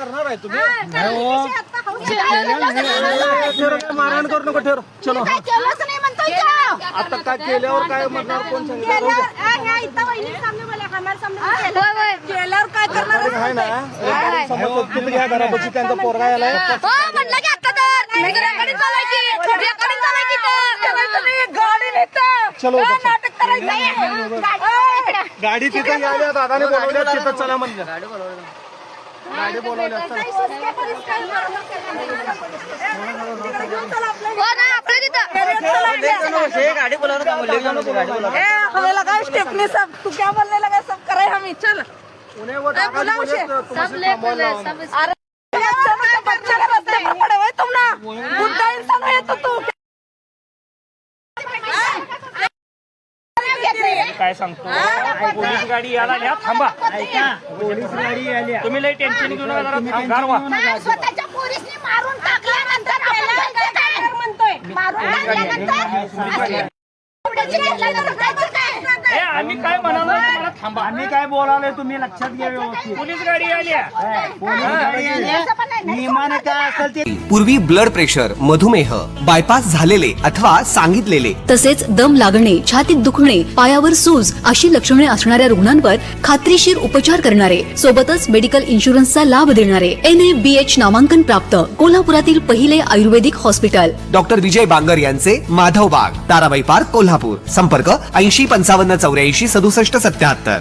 आहे तुम्ही? मारहाण करू नको ठेव. चलो. आता काय केल्यावर काय म्हणणार कोण सांगितलं राहू दे. काय करणार आहे ना. तिथं घ्या घरापाशी त्यांचा पोरगा यायला हो म्हणलं की आता तर. रेकॉर्डिंग चालू आहे की रेकॉर्डिंग चालू आहे की तर. गाडी नेतं. चलो हा, बच्चा. नाटक करायचं? गाडी गाडी तिथं यायला दादाने बोलवल्या तिथं चला म्हणलं. गाडी हो ना आपलं तिथं गाडी बोलावर का बोलले? गाडी बोला ए, हमें लगा स्टेपनी सब तू क्या बोलने लगा सब करे हम? चल. पुण्यावर दादा बुलाओ बोलले उसे. तर तुम्हाला थांबवायला लावणार. अरे चलो तो बच्चे के रास्ते पर पड़े हुए तुम ना बुढ़ा इंसान है तो तू काय सांगतो? पोलीस गाडी यायला घ्या थांबा. पोलीस गाडी आली तुम्ही लई टेन्शन घेऊन नका जरा थांब, गारवा स्वतःच्या पोरीसनी मारून टाकल्यानंतर आपण त्यांचं काय म्हणतोय? मारून टाकल्यानंतर एवढ्याची केल्यानं रडायचं काय? ए आम्ही काय म्हणालो? तुम्हाला थांबा. आम्ही काय बोलावलंय तुम्ही लक्षात घ्या व्यवस्थित. पोलीस गाडी आली आहे. पोलीस गाडी आली असं पण नाही ना. नियमाने काय असेल ते? पूर्वी ब्लड प्रेशर मधुमेह बायपास झालेले अथवा सांगितलेले. तसेच दम लागणे छातीत दुखणे पायावर सूज अशी लक्षणे असणाऱ्या रुग्णांवर खात्रीशीर उपचार करणारे सोबतच मेडिकल इन्शुरन्सचा लाभ देणारे एन ए बी एच नामांकन प्राप्त कोल्हापुरातील पहिले आयुर्वेदिक हॉस्पिटल. डॉक्टर विजय बांगर यांचे माधव बाग ताराबाई पार्क कोल्हापूर. संपर्क ऐंशी पंचावन्न चौऱ्याऐंशी सदुसष्ट सत्याहत्तर.